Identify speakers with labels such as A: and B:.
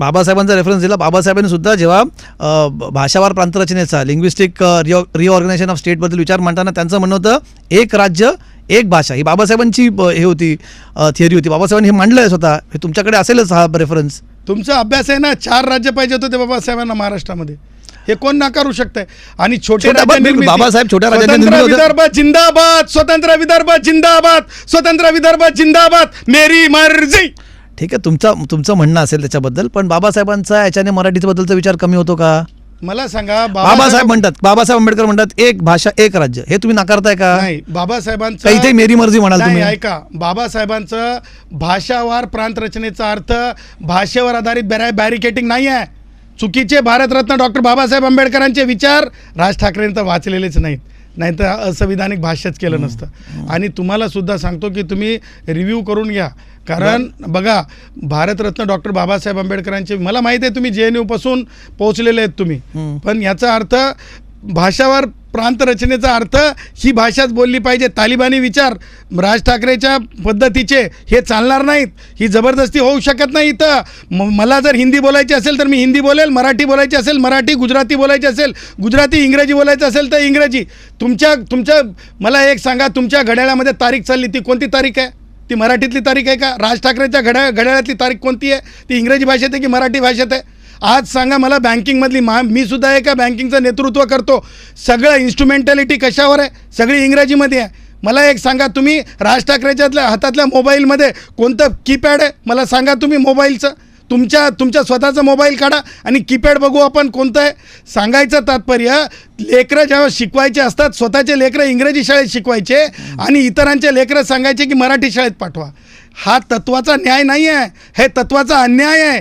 A: बाबासाहेबांचा रेफरन्स दिला. बाबासाहेबांनी सुद्धा जेव्हा भाषावार प्रांतरचनेचा लिंग्विस्टिक रिओ रिऑर्गनायझेशन ऑफ स्टेटबद्दल विचार मांडताना त्यांचं म्हणणं होतं एक राज्य एक भाषा. ही बाबासाहेबांची हे होती थिअरी होती. बाबासाहेबांनी हे मांडलं आहे स्वतः. हे तुमच्याकडे असेलच हा रेफरन्स
B: तुमचा अभ्यास आहे ना चार राज्य पाहिजे होते बाबासाहेबांना महाराष्ट्रामध्ये. हे कोण नाकारू शकतंय? आणि छोटे.
A: बाबासाहेब छोट्या
B: स्वतंत्र. विदर्भ जिंदाबाद स्वतंत्र विदर्भ जिंदाबाद स्वतंत्र विदर्भ जिंदाबाद. मेरी मर्जी.
A: ठीक आहे तुमचा तुमचं म्हणणं असेल त्याच्याबद्दल पण बाबासाहेबांचा याच्याने मराठीच्या बद्दलचा विचार कमी होतो का?
B: मला सांगा
A: बाबासाहेब म्हणतात बाबासाहेब आंबेडकर म्हणतात एक भाषा एक राज्य. हे तुम्ही नाकारताय का?
B: नाही बाबासाहेबांचं
A: इथे मेरी मर्जी म्हणाल
B: नाही,
A: तुम्ही
B: ऐका बाबासाहेबांचं भाषावार प्रांत रचनेचा अर्थ भाषेवर आधारित बॅरा बॅरिकेटिंग नाही आहे चुकीचे भारतरत्न डॉक्टर बाबासाहेब आंबेडकरांचे विचार राज ठाकरेंनी तर वाचलेलेच नाहीत. नाही तर असंविधानिक भाष्यच केलं नसतं. आणि तुम्हाला सुद्धा सांगतो की तुम्ही रिव्ह्यू करून घ्या. कारण बघा भारतरत्न डॉक्टर बाबासाहेब आंबेडकरांचे मला माहिती आहे तुम्ही जे एनपासून पोहोचलेले आहेत तुम्ही. पण याचा अर्थ भाषावर प्रांतरचनेचा अर्थ ही भाषाच बोलली पाहिजे. तालिबानी विचार राज ठाकरेच्या पद्धतीचे हे चालणार नाहीत. ही जबरदस्ती होऊ शकत नाही इथं. म- मला जर हिंदी बोलायची असेल तर मी हिंदी बोलेल मराठी बोलायची असेल मराठी गुजराती बोलायची असेल गुजराती इंग्रजी बोलायचं असेल तर इंग्रजी. तुमच्या तुमच्या मला एक सांगा तुमच्या घड्याळामध्ये तारीख चालली ती कोणती तारीख आहे? ती मराठीतली तारीख आहे का? राज ठाकरेच्या घड्या घड्याळातली तारीख कोणती आहे? ती इंग्रजी भाषेत आहे की मराठी भाषेत आहे? आज सांगा मला बँकिंगमधली मा मी सुद्धा एका बँकिंगचं नेतृत्व करतो. सगळं इन्स्ट्रुमेंटॅलिटी कशावर आहे? सगळी इंग्रजीमध्ये आहे. मला एक सांगा तुम्ही राज ठाकरेच्यातल्या हातातल्या मोबाईलमध्ये कोणतं कीपॅड आहे? मला सांगा तुम्ही मोबाईलचं. तुमच्या तुमच्या स्वतःचा मोबाईल काढा आणि कीपॅड बघू आपण कोणतं आहे. सांगायचं तात्पर्य लेकरं जेव्हा शिकवायचे असतात स्वतःचे लेकरं इंग्रजी शाळेत शिकवायचे आणि इतरांचे लेकरं सांगायचे की मराठी शाळेत पाठवा. हा तत्वाचा न्याय नाही आहे हे तत्वाचा अन्याय आहे.